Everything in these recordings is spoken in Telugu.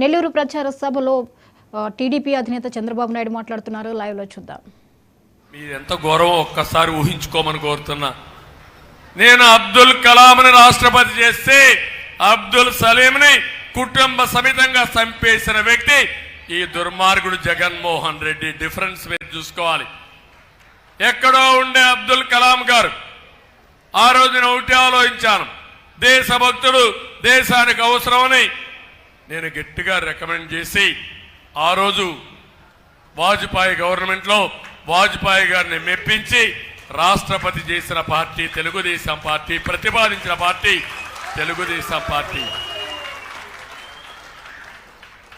నెల్లూరు ప్రచార సభలో టీడీపీ అధినేత చంద్రబాబు నాయుడు మాట్లాడుతున్నారు. లైవ్లో చూద్దాం. మీరు ఎంత గౌరవం ఒక్కసారి ఊహించుకోమని కోరుతున్నా. నేను అబ్దుల్ కలాంని రాష్ట్రపతి చేస్తే అబ్దుల్ సలీంని కుటుంబ సమేతంగా చంపేసిన వ్యక్తి ఈ దుర్మార్గుడు జగన్మోహన్ రెడ్డి. డిఫరెన్స్ మీరు చూసుకోవాలి. ఎక్కడో ఉండే అబ్దుల్ కలాం గారు ఆ రోజు నేను ఒకటి ఆలోచించాను. దేశభక్తుడు దేశానికి అవసరమని నేను గట్టిగా రికమెండ్ చేసి ఆ రోజు వాజ్పేయి గవర్నమెంట్లో వాజ్పేయి గారిని మెప్పించి రాష్ట్రపతి చేసిన పార్టీ తెలుగుదేశం పార్టీ ప్రతిపాదించిన పార్టీ తెలుగుదేశం పార్టీ.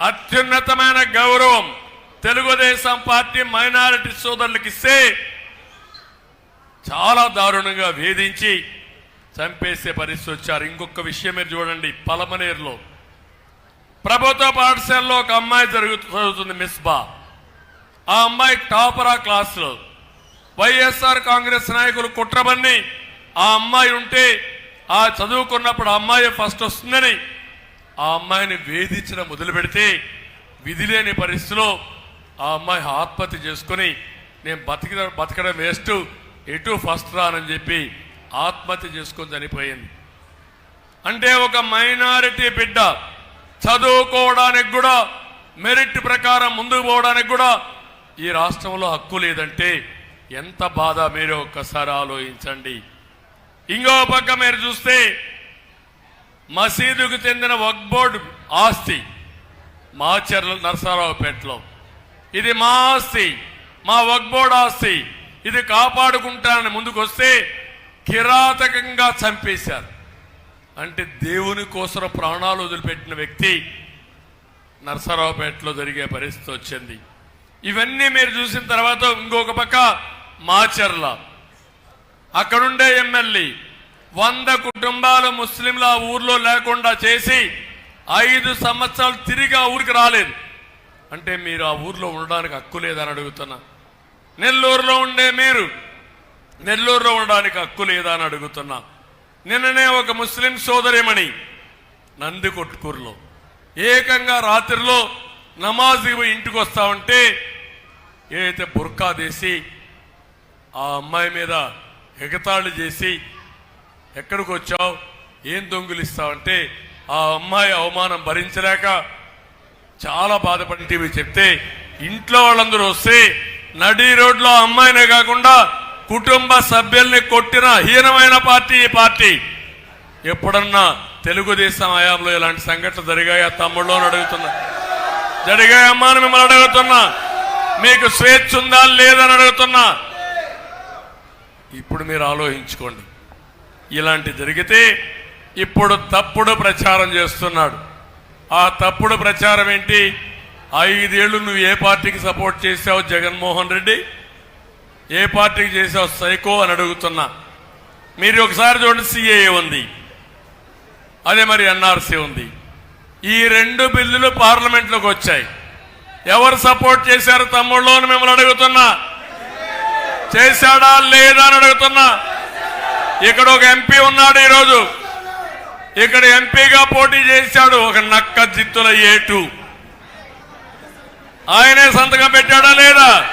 అత్యున్నతమైన గౌరవం తెలుగుదేశం పార్టీ మైనారిటీ సోదరులకు ఇస్తే చాలా దారుణంగా వేధించి చంపేసే పరిస్థితి వచ్చారు. ఇంకొక విషయం మీరు చూడండి పలమనేరులో. ప్రభుత్వ పాఠశాలలో ఒక అమ్మాయి జరుగుతు చదువుతుంది మిస్బా ఆ అమ్మాయి టాపరా క్లాసులో. వైఎస్ఆర్ కాంగ్రెస్ నాయకులు కుట్రబన్ని ఆ అమ్మాయి ఉంటే ఆ చదువుకున్నప్పుడు ఆ అమ్మాయి ఫస్ట్ వస్తుందని. ఆ అమ్మాయిని వేధించడం మొదలు పెడితే విధి లేని పరిస్థితిలో ఆ అమ్మాయి ఆత్మహత్య చేసుకుని నేను బతికి బతకడం వేస్ట్ ఎటు ఫస్ట్ రానని చెప్పి ఆత్మహత్య చేసుకొని చనిపోయింది. అంటే ఒక మైనారిటీ బిడ్డ చదువుకోవడానికి కూడా మెరిట్ ప్రకారం ముందుకు పోవడానికి కూడా ఈ రాష్ట్రంలో హక్కు లేదంటే ఎంత బాధ మీరు ఒక్కసారి ఆలోచించండి. ఇంకో పక్క మీరు చూస్తే మసీదుకు చెందిన వక్ బోర్డు ఆస్తి మాచర్ల నరసరావుపేటలో. ఇది మా ఆస్తి మా వక్ బోర్డు ఆస్తి. ఇది కాపాడుకుంటానని ముందుకొస్తే కిరాతకంగా చంపేశారు. అంటే దేవుని కోసం ప్రాణాలు వదిలిపెట్టిన వ్యక్తి నరసరావుపేటలో జరిగే పరిస్థితి వచ్చింది. ఇవన్నీ మీరు చూసిన తర్వాత ఇంకొక పక్క మాచర్ల. అక్కడుండే ఎమ్మెల్యే వంద కుటుంబాలు ముస్లింలు ఆ ఊర్లో లేకుండా చేసి ఐదు సంవత్సరాలు తిరిగి ఆ ఊరికి రాలేదు. అంటే మీరు ఆ ఊర్లో ఉండడానికి హక్కు లేదని అడుగుతున్నా. నెల్లూరులో ఉండే మీరు నెల్లూరులో ఉండడానికి హక్కు లేదా అని అడుగుతున్నా. నిన్ననే ఒక ముస్లిం సోదరిమణి నందికొట్కూరులో ఏకంగా రాత్రిలో నమాజ్ ఇంటికి వస్తా ఉంటే ఏదైతే బుర్కా తీసి ఆ అమ్మాయి మీద ఎగతాళి చేసి ఎక్కడికి వచ్చావు? ఏం దొంగిలిస్తావంటే ఆ అమ్మాయి అవమానం భరించలేక చాలా బాధపడి చెప్తే ఇంట్లో వాళ్ళందరూ వస్తే నడి రోడ్లో ఆ అమ్మాయినే కాకుండా కుటుంబ సభ్యుల్ని కొట్టిన హీనమైన పార్టీ ఈ పార్టీ. ఎప్పుడన్నా తెలుగుదేశం హయాంలో ఇలాంటి సంఘటనలు జరిగాయా? తమ్ముళ్ళు అని అడుగుతున్నా. జరిగాయమ్మా అని మిమ్మల్ని అడుగుతున్నా. మీకు స్వేచ్ఛ ఉందా లేదని అడుగుతున్నా. ఇప్పుడు మీరు ఆలోచించుకోండి. ఇలాంటి జరిగితే ఇప్పుడు తప్పుడు ప్రచారం చేస్తున్నాడు. ఆ తప్పుడు ప్రచారం ఏంటి? ఐదేళ్ళు నువ్వు ఏ పార్టీకి సపోర్ట్ చేశావు జగన్మోహన్ రెడ్డి? ఏ పార్టీకి చేసావు సైకో అని అడుగుతున్నా. మీరు ఒకసారి చూడండి సిఏఏ ఉంది. అదే మరి ఎన్ఆర్సీ ఉంది. ఈ రెండు బిల్లులు పార్లమెంట్లోకి వచ్చాయి. ఎవరు సపోర్ట్ చేశారు తమ్ముళ్ళు అని మిమ్మల్ని అడుగుతున్నా. చేశాడా లేదా అని అడుగుతున్నా. ఇక్కడ ఒక ఎంపీ ఉన్నాడు ఈరోజు. ఇక్కడ ఎంపీగా పోటీ చేశాడు ఒక నక్క జిత్తుల ఏటు. ఆయనే సంతకం పెట్టాడా లేదా?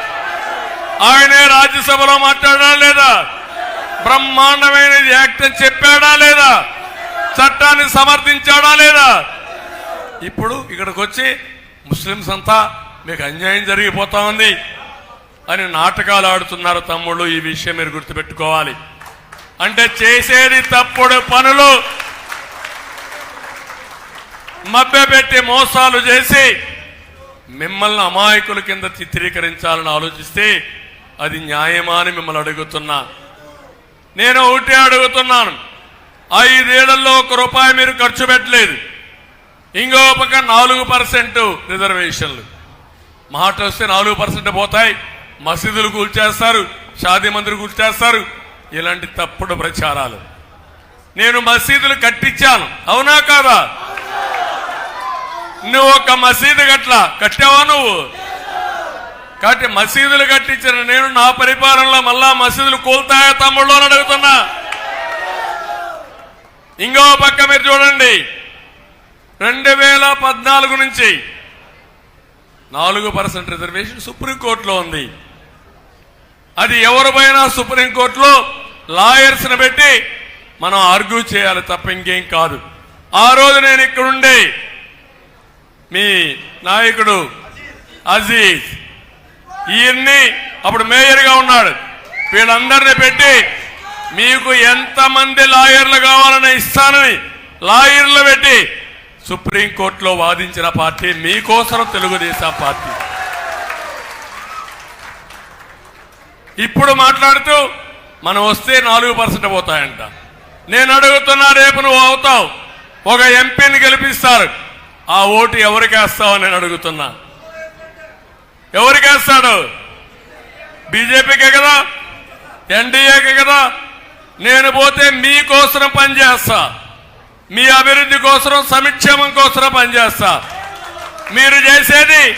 ఆయనే రాజ్యసభలో మాట్లాడా లేదా? బ్రహ్మాండమైనది యాక్ట్ అని చెప్పాడా లేదా? చట్టాన్ని సమర్థించాడా లేదా? ఇప్పుడు ఇక్కడికి వచ్చి ముస్లింస్ అంతా మీకు అన్యాయం జరిగిపోతా ఉంది అని నాటకాలు ఆడుతున్నారు తమ్ముళ్ళు. ఈ విషయం మీరు గుర్తుపెట్టుకోవాలి. అంటే చేసేది తప్పుడు పనులు. మభ్యపెట్టి మోసాలు చేసి మిమ్మల్ని అమాయకుల కింద చిత్రీకరించాలని ఆలోచిస్తే అది న్యాయమా అని మిమ్మల్ని అడుగుతున్నా. నేను ఒకటే అడుగుతున్నాను. ఐదేళ్ళలో ఒక రూపాయి మీరు ఖర్చు పెట్టలేదు. ఇంకో పక్క నాలుగు పర్సెంట్ రిజర్వేషన్లు. మాట వస్తే నాలుగు పర్సెంట్ పోతాయి. మసీదులు కూల్చేస్తారు షాదీ మందిర్ కూల్చేస్తారు. ఇలాంటి తప్పుడు ప్రచారాలు. నేను మసీదులు కట్టించాను. అవునా కాదా? నువ్వు ఒక మసీదు గట్లా కట్టావా నువ్వు? కాబట్టి మసీదులు కట్టించిన నేను నా పరిపాలనలో మళ్ళా మసీదులు కూల్తాయా తమ్ముళ్ళు అని అడుగుతున్నా. ఇంకో పక్క మీరు చూడండి. రెండు వేల పద్నాలుగు నుంచి నాలుగు పర్సెంట్ రిజర్వేషన్ సుప్రీంకోర్టులో ఉంది. అది ఎవరిపైనా సుప్రీంకోర్టులో లాయర్స్ని పెట్టి మనం ఆర్గ్యూ చేయాలి తప్ప ఇంకేం కాదు. ఆ రోజు నేను ఇక్కడుండే మీ నాయకుడు అజీజ్. ఈయన్ని అప్పుడు మేయర్గా ఉన్నాడు. వీళ్ళందరినీ పెట్టి మీకు ఎంతమంది లాయర్లు కావాలని ఇస్తానని లాయర్లు పెట్టి సుప్రీంకోర్టులో వాదించిన పార్టీ మీకోసం తెలుగుదేశం పార్టీ. ఇప్పుడు మాట్లాడుతూ మనం వస్తే నాలుగు పర్సెంట్ పోతాయంట. నేను అడుగుతున్నా రేపు నువ్వు అవుతావు. ఒక ఎంపీని గెలిపిస్తారు. ఆ ఓటు ఎవరికి వేస్తావు నేను అడుగుతున్నా. ఎవరికి వేస్తాడు బీజేపీకే కదా? ఎన్డీఏకే కదా? నేను పోతే మీకోసం పనిచేస్తా. మీ అభివృద్ధి కోసం సంక్షేమం కోసం పనిచేస్తా. మీరు చేసేది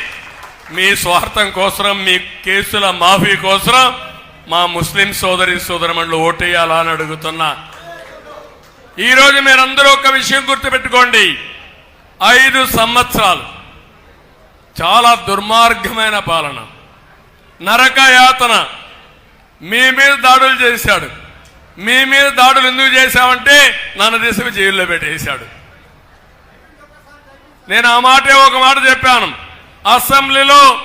మీ స్వార్థం కోసం మీ కేసుల మాఫీ కోసం మా ముస్లిం సోదరి సోదరమణులు ఓటేయాలా అని అడుగుతున్నా. ఈరోజు మీరందరూ ఒక విషయం గుర్తుపెట్టుకోండి. ఐదు సంవత్సరాలు చాలా దుర్మార్గమైన పాలన. నరకయాతన. మీ మీద దాడులు చేశాడు. మీ మీద దాడులు ఎందుకు చేశావంటే నన్ను తీసుకు జైల్లో పెట్టేశాడు. నేను ఆ మాటే ఒక మాట చెప్పాను. అసెంబ్లీలో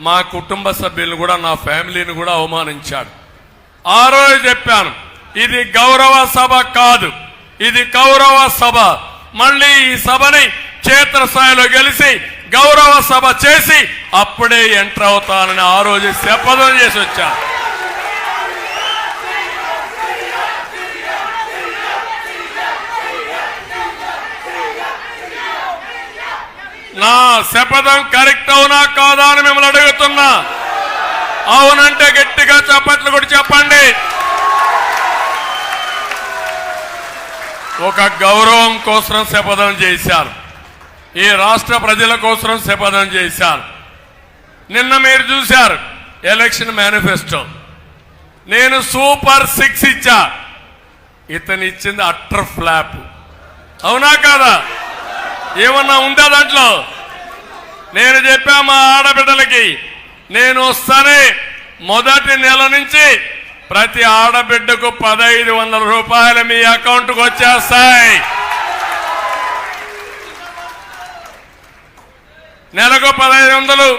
మా కుటుంబ సభ్యులను కూడా నా ఫ్యామిలీని కూడా అవమానించాడు. ఆ రోజు చెప్పాను ఇది గౌరవ సభ కాదు. ఇది కౌరవ సభ. మళ్ళీ ఈ సభని క్షేత్రస్థాయిలో గెలిచి గౌరవ సభ చేసి అప్పుడే ఎంటర్ అవుతానని ఆ రోజు శపథం చేసి వచ్చా. నా శపథం కరెక్ట్ అవునా కాదా అని మిమ్మల్ని అడుగుతున్నా. అవునంటే గట్టిగా చప్పట్లు కూడా చెప్పండి. ఒక గౌరవం కోసం శపథం చేశారు. ఈ రాష్ట్ర ప్రజల కోసం శపథం చేశారు. నిన్న మీరు చూశారు ఎలక్షన్ మేనిఫెస్టో. నేను సూపర్ సిక్స్ ఇచ్చా. ఇతను ఇచ్చింది అట్టర్ ఫ్లాప్. అవునా కాదా? ఏమన్నా ఉందా దాంట్లో? నేను చెప్పా మా ఆడబిడ్డలకి నేను వస్తానే మొదటి నెల నుంచి ప్రతి ఆడబిడ్డకు పదహైదు వందల రూపాయలు మీ అకౌంట్కి వచ్చేస్తాయి. నెలకు పదహైదు వందలు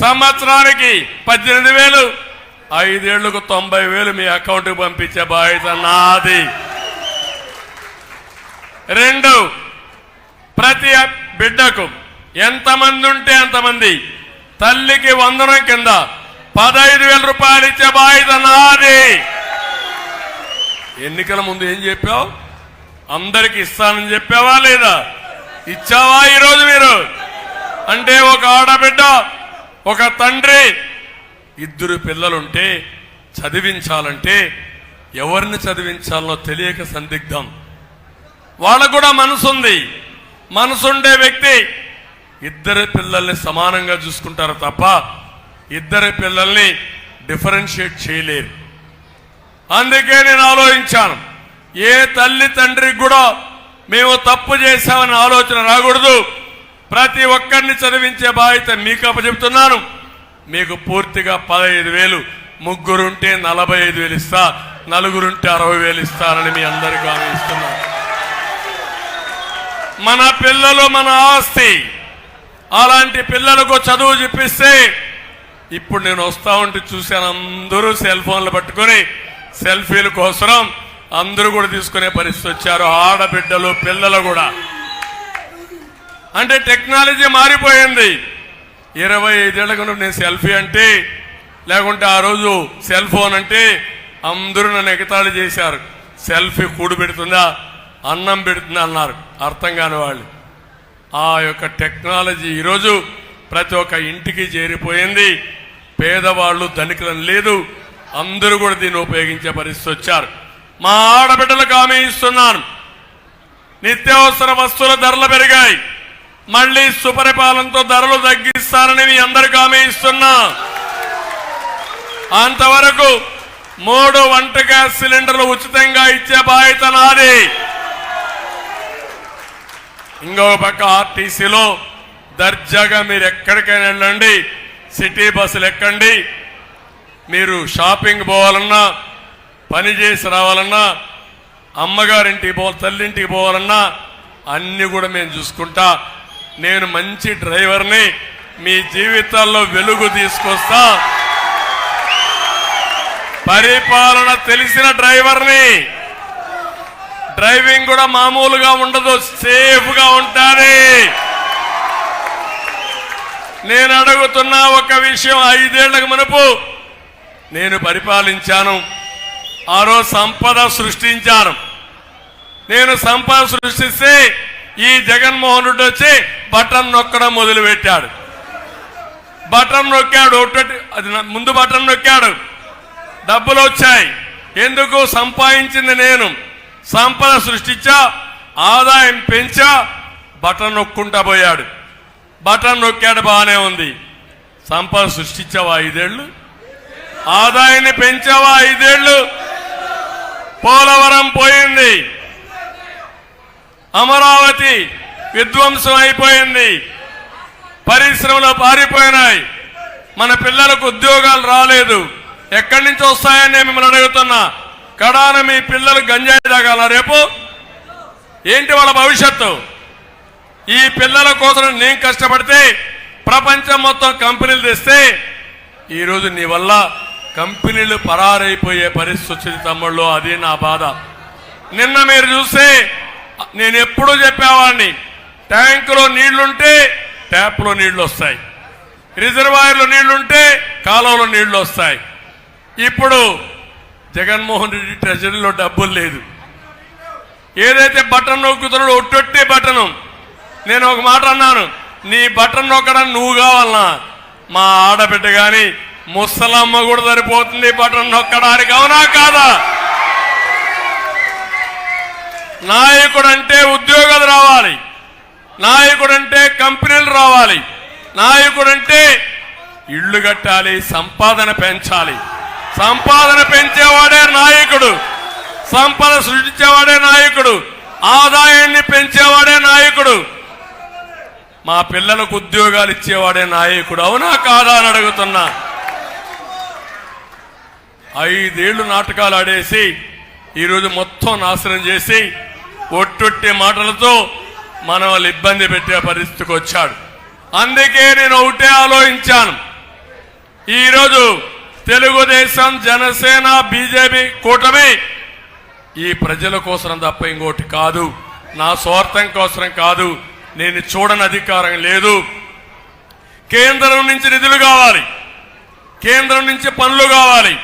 సంవత్సరానికి పద్దెనిమిది వేలు. ఐదేళ్ళకు తొంభై వేలు మీ అకౌంట్కి పంపించే బాధ్యత నాది. రెండు ప్రతి బిడ్డకు ఎంతమంది ఉంటే అంతమంది తల్లికి వందనం కింద పదహైదు వేల రూపాయలు ఇచ్చే బాధ్యత నాది. ఎన్నికల ముందు ఏం చెప్పావు? అందరికి ఇస్తానని చెప్పావా లేదా? ఇచ్చావా ఈరోజు మీరు? అంటే ఒక ఆడబిడ్డ ఒక తండ్రి. ఇద్దరు పిల్లలుంటే చదివించాలంటే ఎవరిని చదివించాలో తెలియక సందిగ్ధం. వాళ్ళకు కూడా మనసుంది. మనసుండే వ్యక్తి. ఇద్దరు పిల్లల్ని సమానంగా చూసుకుంటారు తప్ప ఇద్దరు పిల్లల్ని డిఫరెన్షియేట్ చేయలేరు. అందుకే నేను ఆలోచించాను ఏ తల్లి తండ్రికి కూడా మేము తప్పు చేశామని ఆలోచన రాకూడదు. ప్రతి ఒక్కరిని చదివించే బాధ్యత మీకు అప్పచెప్తున్నాను. మీకు పూర్తిగా పదహైదు వేలు ముగ్గురుంటే నలభై ఐదు వేలు ఇస్తా నలుగురుంటే అరవై వేలు ఇస్తానని మీ అందరికీ హామీ ఇస్తున్నాను. మన పిల్లలు మన ఆస్తి. అలాంటి పిల్లలకు చదువు చెప్పిస్తే ఇప్పుడు నేను వస్తా ఉంటే చూశాను అందరూ సెల్ ఫోన్లు పట్టుకొని సెల్ఫీల కోసం అందరూ కూడా తీసుకునే పరిస్థితి వచ్చారు. ఆడబిడ్డలు పిల్లలు కూడా. అంటే టెక్నాలజీ మారిపోయింది. ఇరవై ఐదేళ్ళకు నేను సెల్ఫీ అంటే లేకుంటే ఆ రోజు సెల్ ఫోన్ అంటే అందరూ నన్ను ఎగతాళి చేశారు. సెల్ఫీ కూడు పెడుతుందా? అన్నం పెడుతుందా అన్నారు. అర్థం కాని వాళ్ళు. ఆ యొక్క టెక్నాలజీ ఈరోజు ప్రతి ఒక్క ఇంటికి చేరిపోయింది. పేదవాళ్ళు ధనికులను లేదు. అందరూ కూడా దీన్ని ఉపయోగించే పరిస్థితి వచ్చారు. మా ఆడబిడ్డలకు హామీ ఇస్తున్నాను. నిత్యావసర వస్తువుల ధరలు పెరిగాయి. మళ్ళీ సుపరిపాలనతో ధరలు తగ్గిస్తారని మీ అందరికీ ఆమె ఇస్తున్నా. అంతవరకు మూడు వంట గ్యాస్ సిలిండర్లు ఉచితంగా ఇచ్చే బాధ్యత నాది. ఇంకొక పక్క ఆర్టీసీలో దర్జాగా మీరు ఎక్కడికైనా వెళ్ళండి సిటీ బస్సులు ఎక్కండి. మీరు షాపింగ్ పోవాలన్నా పని చేసి రావాలన్నా అమ్మగారింటికి పో తల్లింటికి పోవాలన్నా అన్నీ కూడా మేము చూసుకుంటా. నేను మంచి డ్రైవర్ని మీ జీవితాల్లో వెలుగు తీసుకొస్తా. పరిపాలన తెలిసిన డ్రైవర్ని. డ్రైవింగ్ కూడా మామూలుగా ఉండదు సేఫ్గా ఉంటాను నేను అడుగుతున్న ఒక విషయం ఐదేళ్ళకు మునుపు నేను పరిపాలించాను. ఆరో సంపద సృష్టించాను. నేను సంపద సృష్టిస్తే ఈ జగన్మోహన్ రెడ్డి వచ్చి బటన్ నొక్కడం మొదలుపెట్టాడు. బటన్ నొక్కాడు ఒకటి అది ముందు బటన్ నొక్కాడు. డబ్బులు వచ్చాయి. ఎందుకు సంపాదించింది నేను? సంపద సృష్టించా ఆదాయం పెంచా బటన్ నొక్కుంటా పోయాడు. బటన్ నొక్కాడు బాగానే ఉంది. సంపద సృష్టించావా ఐదేళ్ళు ఆదాయాన్ని పెంచావా ఐదేళ్ళు పోలవరం పోయింది. అమరావతి విధ్వంసం అయిపోయింది. పరిశ్రమలు పారిపోయినాయి. మన పిల్లలకు ఉద్యోగాలు రాలేదు. ఎక్కడి నుంచి వస్తాయని మిమ్మల్ని అడుగుతున్నా. కడాన మీ పిల్లలు గంజాయి తాగాల రేపు? ఏంటి వాళ్ళ భవిష్యత్తు? ఈ పిల్లల కోసం నేను కష్టపడితే ప్రపంచం మొత్తం కంపెనీలు తెస్తే ఈరోజు నీ వల్ల కంపెనీలు పరారైపోయే పరిస్థితి వచ్చింది తమ్ముళ్ళు. అది నా బాధ. నిన్న మీరు చూస్తే నేను ఎప్పుడూ చెప్పేవాడిని. ట్యాంకులో నీళ్ళుంటే ట్యాప్లో నీళ్ళు వస్తాయి రిజర్వాయర్లో నీళ్ళుంటే కాలువలో నీళ్ళు వస్తాయి ఇప్పుడు జగన్మోహన్ రెడ్డి ట్రెజరీలో డబ్బులు లేదు. ఏదైతే బటన్ నొక్కుతున్నాడో ఒట్టొట్టే బటను. నేను ఒక మాట అన్నాను నీ బటన్ నొక్కడం నువ్వు కావాలన్నా మా ఆడబిడ్డ కానీ ముసలమ్మ కూడా సరిపోతుంది బటన్ నొక్కడానికి అవునా కాదా? నాయకుడు అంటే ఉద్యోగాలు రావాలి. నాయకుడు అంటే కంపెనీలు రావాలి. నాయకుడు అంటే ఇళ్ళు కట్టాలి సంపాదన పెంచాలి. సంపాదన పెంచేవాడే నాయకుడు. సంపద సృష్టించేవాడే నాయకుడు. ఆదాయాన్ని పెంచేవాడే నాయకుడు. మా పిల్లలకు ఉద్యోగాలు ఇచ్చేవాడే నాయకుడు. అవునా కాదా అని అడుగుతున్నా. ఐదేళ్ళు నాటకాలు ఆడేసి ఈరోజు మొత్తం నాశనం చేసి ఒట్టొట్టి మాటలతో మన వాళ్ళు ఇబ్బంది పెట్టే పరిస్థితికి వచ్చాడు. అందుకే నేను ఒకటే ఆలోచించాను. ఈరోజు తెలుగుదేశం జనసేన బీజేపీ కూటమి ఈ ప్రజల కోసం తప్ప ఇంకోటి కాదు. నా స్వార్థం కోసం కాదు. నేను చూడని అధికారం లేదు. కేంద్రం నుంచి నిధులు కావాలి. కేంద్రం నుంచి పనులు కావాలి.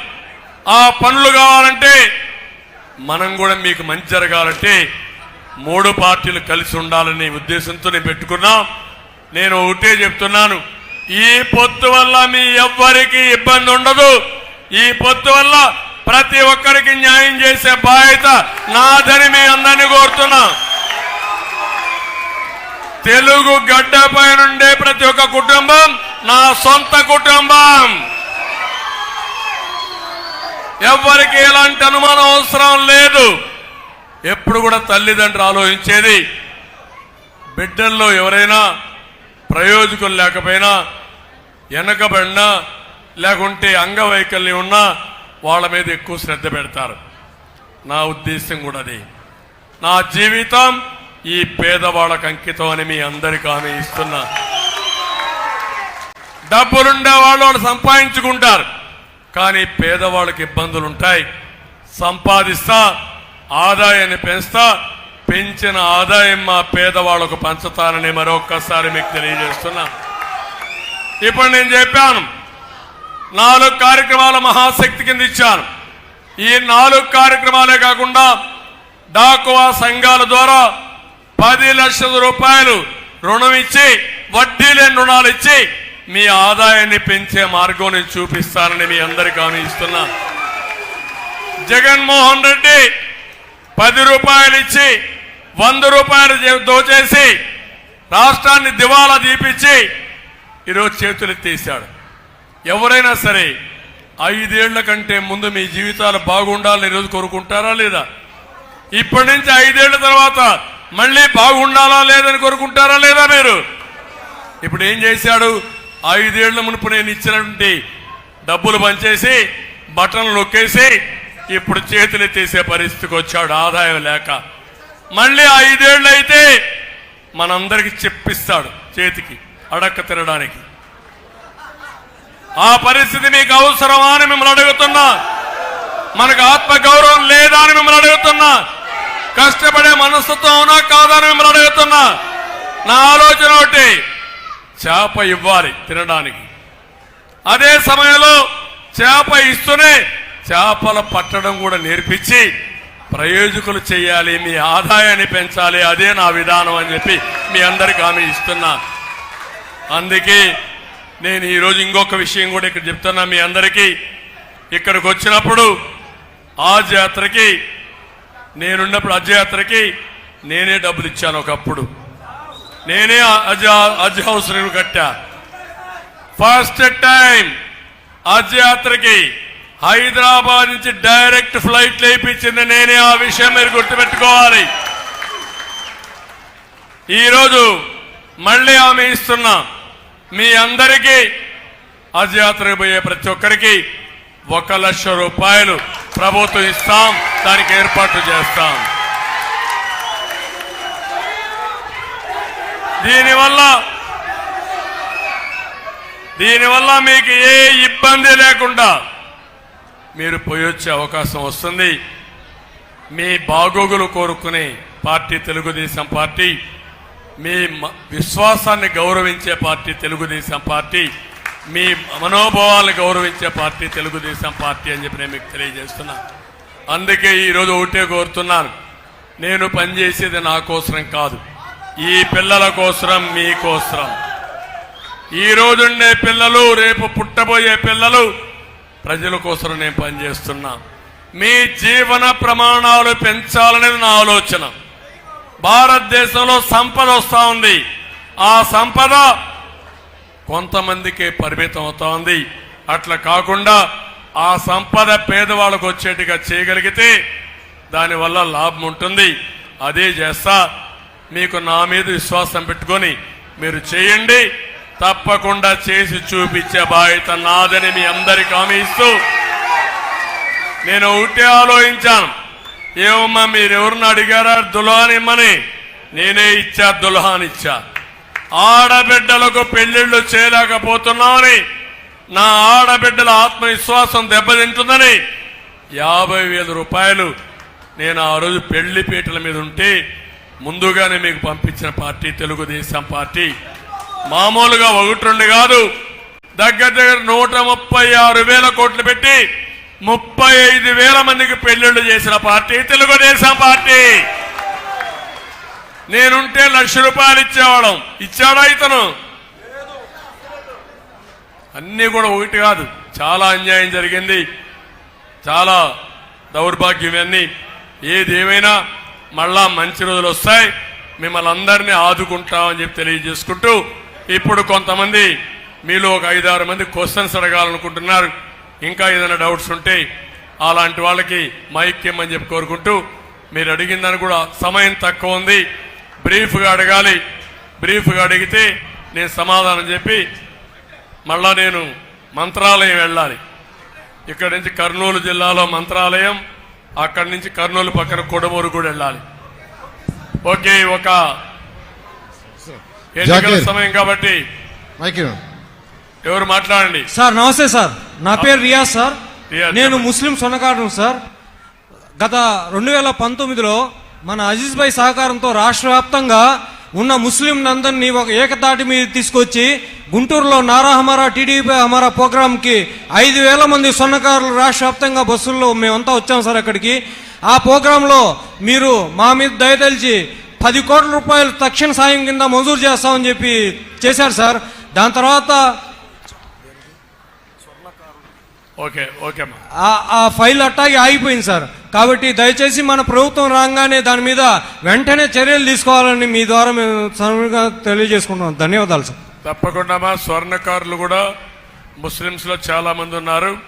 ఆ పనులు కావాలంటే మనం కూడా మీకు మంచి జరగాలంటే మూడు పార్టీలు కలిసి ఉండాలనే ఉద్దేశంతో నేను పెట్టుకున్నాం. నేను ఒకటే చెప్తున్నాను ఈ పొత్తు వల్ల మీ ఎవ్వరికి ఇబ్బంది ఉండదు. ఈ పొత్తు వల్ల ప్రతి ఒక్కరికి న్యాయం చేసే బాధ్యత నాదని మీ అందరినీ కోరుతున్నా. తెలుగు గడ్డపై నుండే ప్రతి ఒక్క కుటుంబం నా సొంత కుటుంబం. ఎవరికి ఎలాంటి అనుమానం అవసరం లేదు. ఎప్పుడు కూడా తల్లిదండ్రులు ఆలోచించేది బిడ్డల్లో ఎవరైనా ప్రయోజకులు లేకపోయినా వెనకబడినా లేకుంటే అంగవైకల్యం ఉన్నా వాళ్ళ మీద ఎక్కువ శ్రద్ధ పెడతారు. నా ఉద్దేశం కూడా అది. నా జీవితం ఈ పేదవాళ్ళకు అంకితం అని మీ అందరికీ హామీ ఇస్తున్నా. డబ్బులుండే వాళ్ళు వాళ్ళు సంపాదించుకుంటారు. కానీ పేదవాళ్ళకి ఇబ్బందులు ఉంటాయి సంపాదిస్తా ఆదాయాన్ని పెంచుతా పెంచిన ఆదాయం మా పేదవాళ్ళకు పంచుతానని మరొక్కసారి మీకు తెలియజేస్తున్నా. ఇప్పుడు నేను చెప్పాను నాలుగు కార్యక్రమాల మహాశక్తి కింద ఇచ్చాను. ఈ నాలుగు కార్యక్రమాలే కాకుండా డాకువా సంఘాల ద్వారా పది లక్షల రూపాయలు రుణం ఇచ్చి వడ్డీ లేని రుణాలు ఇచ్చి మీ ఆదాయాన్ని పెంచే మార్గం నేను చూపిస్తానని మీ అందరికీ హామీ ఇస్తున్నా. జగన్మోహన్ రెడ్డి పది రూపాయలు ఇచ్చి వంద రూపాయలు దోచేసి రాష్ట్రాన్ని దివాలా దీపించి ఈరోజు చేతులు ఎత్తేసాడు ఎవరైనా సరే ఐదేళ్ళ కంటే ముందు మీ జీవితాలు బాగుండాలని ఈరోజు కోరుకుంటారా లేదా? ఇప్పటి నుంచి ఐదేళ్ళ తర్వాత మళ్ళీ బాగుండాలా లేదని కోరుకుంటారా లేదా మీరు? ఇప్పుడు ఏం చేశాడు? ఐదేళ్ళ మునుపు నేను ఇచ్చినటువంటి డబ్బులు పంచేసి బటన్లు నొక్కేసి ఇప్పుడు చేతులు తీసే పరిస్థితికి వచ్చాడు ఆదాయం లేక. మళ్ళీ ఐదేళ్ళు అయితే మనందరికి చెప్పిస్తాడు చేతికి అడక్క తినడానికి. ఆ పరిస్థితి మీకు అవసరమా అని మిమ్మల్ని అడుగుతున్నా. మనకు ఆత్మ గౌరవం లేదా అని మిమ్మల్ని అడుగుతున్నా. కష్టపడే మనస్తత్వం అవునా కాదా అని మిమ్మల్ని అడుగుతున్నా. నా ఆలోచన ఒకటి చేప ఇవ్వాలి తినడానికి. అదే సమయంలో చేప ఇస్తూనే చేపలు పట్టడం కూడా నేర్పించి ప్రయోజకులు చేయాలి మీ ఆదాయాన్ని పెంచాలి అదే నా విధానం అని చెప్పి మీ అందరికి హామీ ఇస్తున్నా. అందుకే నేను ఈరోజు ఇంకొక విషయం కూడా ఇక్కడ చెప్తున్నా. మీ అందరికీ ఇక్కడికి వచ్చినప్పుడు ఆ జాతరకి నేనున్నప్పుడు అజయాత్రకి నేనే డబ్బులు ఇచ్చాను ఒకప్పుడు. నేనే అజ్ అజ్ హౌస్ని కట్టా. ఫస్ట్ టైం అజ్ యాత్రకి హైదరాబాద్ నుంచి డైరెక్ట్ ఫ్లైట్ లేపించింది నేనే. ఆ విషయం మీరు గుర్తుపెట్టుకోవాలి. ఈరోజు మళ్ళీ ఆమె ఇస్తున్నా మీ అందరికీ హజ్ యాత్రకు పోయే ప్రతి ఒక్కరికి ఒక లక్ష రూపాయలు ప్రభుత్వం ఇస్తాం దానికి ఏర్పాట్లు చేస్తాం. దీనివల్ల దీనివల్ల మీకు ఏ ఇబ్బంది లేకుండా మీరు పోయొచ్చే అవకాశం వస్తుంది. మీ బాగోగులు కోరుకునే పార్టీ తెలుగుదేశం పార్టీ మీ మ- విశ్వాసాన్ని గౌరవించే పార్టీ తెలుగుదేశం పార్టీ మీ మనోభావాలను గౌరవించే పార్టీ తెలుగుదేశం పార్టీ అని చెప్పి నేను మీకు తెలియజేస్తున్నా. అందుకే ఈరోజు ఒకటే కోరుతున్నాను. నేను పనిచేసేది నా కోసరం కాదు. ఈ పిల్లల కోసరం మీ కోసరం. ఈ రోజుండే పిల్లలు రేపు పుట్టబోయే పిల్లలు ప్రజల కోసం నేను పనిచేస్తున్నా. మీ జీవన ప్రమాణాలు పెంచాలనేది నా ఆలోచన. భారతదేశంలో సంపద వస్తూ ఉంది. ఆ సంపద కొంతమందికే పరిమితం అవుతా ఉంది. అట్లా కాకుండా ఆ సంపద పేదవాళ్ళకు వచ్చేట్టుగా చేయగలిగితే దానివల్ల లాభం ఉంటుంది. అదే చేస్తా. మీకు నా మీద విశ్వాసం పెట్టుకొని మీరు చేయండి. తప్పకుండా చేసి చూపించే బాధ్యత నాదని మీ అందరికి హామీ ఇస్తూ నేను ఒకటే ఆలోచించాను. ఏమమ్మా మీరెవరిని అడిగారా? దుల్హాన్ ఇమ్మని. నేనే ఇచ్చా దుల్హాన్ ఇచ్చా. ఆడబిడ్డలకు పెళ్ళిళ్ళు చేయలేకపోతున్నామని నా ఆడబిడ్డల ఆత్మవిశ్వాసం దెబ్బతింటుందని యాభై వేల రూపాయలు నేను ఆ రోజు పెళ్ళి పీటల మీద ఉంటే ముందుగానే మీకు పంపించిన పార్టీ తెలుగుదేశం పార్టీ. మామూలుగా ఒకటి రెండు కాదు. దగ్గర దగ్గర నూట ముప్పై ఆరు వేల కోట్లు పెట్టి ముప్పై ఐదు వేల మందికి పెళ్ళిళ్ళు చేసిన పార్టీ తెలుగుదేశం పార్టీ. నేనుంటే లక్ష రూపాయలు ఇచ్చేవాళ్ళం. ఇచ్చాడా ఇతను? అన్నీ కూడా ఒకటి కాదు. చాలా అన్యాయం జరిగింది. చాలా దౌర్భాగ్యం ఇవన్నీ. ఏది ఏమైనా మళ్ళా మంచి రోజులు వస్తాయి. మిమ్మల్ని అందరినీ ఆదుకుంటామని చెప్పి తెలియజేసుకుంటూ ఇప్పుడు కొంతమంది మీలో ఒక ఐదారు మంది క్వశ్చన్స్ అడగాలనుకుంటున్నారు. ఇంకా ఏదైనా డౌట్స్ ఉంటే అలాంటి వాళ్ళకి మైక్ ఇమ్మని చెప్పి కోరుకుంటూ మీరు అడిగిందని కూడా సమయం తక్కువ ఉంది. బ్రీఫ్గా అడగాలి. బ్రీఫ్గా అడిగితే నేను సమాధానం చెప్పి మళ్ళా నేను మంత్రాలయం వెళ్ళాలి. ఇక్కడ నుంచి కర్నూలు జిల్లాలో మంత్రాలయం అక్కడి నుంచి కర్నూలు పక్కన కొడమూరు కూడా వెళ్ళాలి. ఓకే ఒక ఎన్నికల. సమయం కాబట్టి. ఎవరు మాట్లాడండి సార్ నమస్తే సార్ నా పేరు రియాజ్ సార్ నేను. ముస్లిం సొన్నకారును సార్ గత రెండు వేల పంతొమ్మిదిలో మన అజీజ్ భాయ్ సహకారంతో రాష్ట్ర వ్యాప్తంగా ఉన్న ముస్లిం నందరినీ ఒక ఏకతాటి మీద తీసుకొచ్చి గుంటూరులో నారా హమారా టీడీపీ హమారా ప్రోగ్రాంకి ఐదు వేల మంది సొన్నకారులు రాష్ట్ర వ్యాప్తంగా బస్సుల్లో మేమంతా వచ్చాం సార్ అక్కడికి ఆ ప్రోగ్రాంలో మీరు మా మీద దయతలిచి పది కోట్ల రూపాయలు తక్షణ సాయం కింద మంజూరు చేస్తామని చెప్పి చేశారు సార్. దాని తర్వాత ఓకే ఓకే ఆ- ఫైల్ అట్టాగే ఆగిపోయింది సార్. కాబట్టి దయచేసి మన ప్రభుత్వం రాగానే దాని మీద వెంటనే చర్యలు తీసుకోవాలని మీ ద్వారా మేము సరళంగా తెలియజేసుకుంటున్నాం. ధన్యవాదాలు సార్. తప్పకుండా మా స్వర్ణకారులు కూడా ముస్లింస్లో చాలా మంది ఉన్నారు.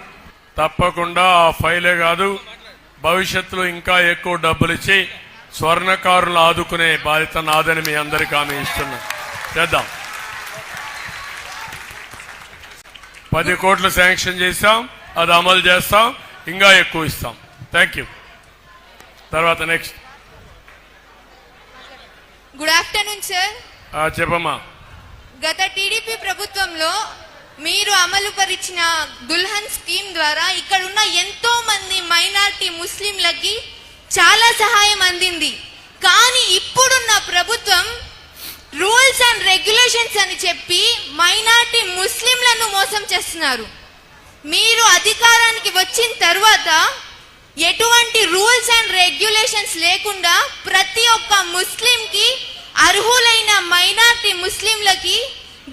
తప్పకుండా ఆ ఫైలే కాదు భవిష్యత్తులో ఇంకా ఎక్కువ డబ్బులు ఇచ్చి స్వర్ణకారులు ఆదుకునే బాధ్యత నాదని మీ అందరికీ ఆమె ఇస్తున్నా. చేద్దాం. పది కోట్లు శాంక్షన్ చేశాం అది అమలు చేస్తాం ఇంకా ఎక్కువ ఇస్తాం. థ్యాంక్ యూ తర్వాత నెక్స్ట్ గుడ్ ఆఫ్టర్నూన్ సార్ చెప్పమ్మా. గత టీడీపీ ప్రభుత్వంలో మీరు అమలు పరిచిన దుల్హన్ స్కీమ్ ద్వారా ఇక్కడ ఉన్న ఎంతో మంది మైనార్టీ ముస్లింలకి చాలా సహాయం అందింది. కానీ ఇప్పుడున్న ప్రభుత్వం రూల్స్ అండ్ రెగ్యులేషన్స్ అని చెప్పి మైనార్టీ ముస్లింలను మోసం చేస్తున్నారు. మీరు అధికారానికి వచ్చిన తర్వాత ఎటువంటి రూల్స్ అండ్ రెగ్యులేషన్స్ లేకుండా ప్రతి ఒక్క ముస్లింకి అర్హులైన మైనార్టీ ముస్లింలకి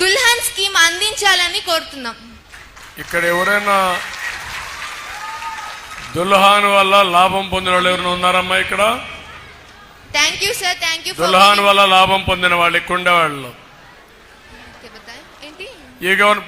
దుల్హన్ స్కీమ్ అందించాలని కోరుతున్నాం. ఇక్కడ ఎవరైనా దుల్హాన్ వల్ల లాభం పొందిన వాళ్ళు ఎవరైనా ఉన్నారమ్మా ఇక్కడ? Thank you sir thank you Dulhan వల్ల లాభం పొందిన వాళ్ళు ఇక్కడ ఉండేవాళ్ళు ఈ గవర్న